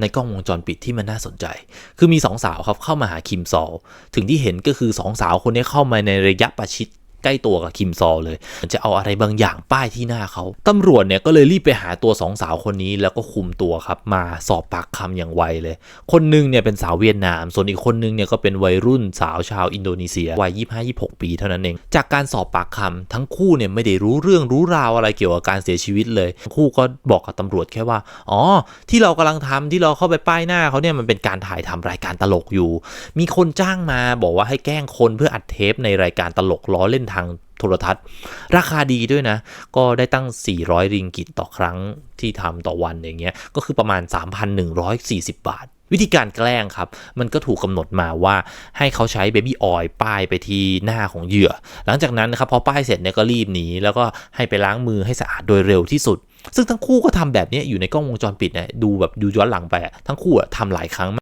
ในกล้องวงจรปิดที่มันน่าสนใจ คือมีสองสาวครับเข้ามาหาคิมซอลถึงที่เห็นก็คือสองสาวคนนี้เข้ามาในระยะประชิด ใกล้ตัวกับคิมซอลเลยจะเอาอะไรบางอย่างป้ายที่หน้าเขาตำรวจเนี่ยก็เลยรีบไปหาตัวสองสาวคนนี้แล้วก็คุมตัวครับมาสอบปากคำอย่างไวเลย คนหนึงเนี่ยเป็นสาวเวียดนาม ส่วนอีกคนนึงเนี่ยก็เป็นวัยรุ่นสาวชาวอินโดนีเซียวัย25-26 ปีเท่านั้นเอง จากการสอบปากคำทั้งคู่เนี่ยไม่ได้รู้เรื่องรู้ราวอะไรเกี่ยวกับการเสียชีวิตเลยทั้งคู่ก็บอกกับตำรวจแค่ว่าอ๋อที่เรากำลังทำที่เราเข้าไปป้ายหน้าเขาเนี่ยมันเป็นการถ่ายทำรายการตลกอยู่ มีคนจ้างมาบอกว่าให้แกล้งคนเพื่ออัดเทปในรายการตลกล้อเล่นทางโทรทัศน์ ราคาดีด้วยนะ ก็ได้ตั้ง 400 ริงกิตต่อครั้งที่ทำต่อวันอย่างเงี้ย ก็คือประมาณ 3,140 บาท วิธีการแกล้งครับ มันก็ถูกกำหนดมาว่าให้เขาใช้เบบี้ออยป้ายไปที่หน้าของเหยื่อ หลังจากนั้นนะครับพอป้ายเสร็จเนี่ยก็รีบหนีแล้วก็ให้ไปล้างมือให้สะอาดโดยเร็วที่สุด ซึ่งทั้งคู่ก็ทำแบบนี้อยู่ในกล้องวงจรปิดนะดูแบบดูย้อนหลังไปอะทั้งคู่อะทำหลายครั้ง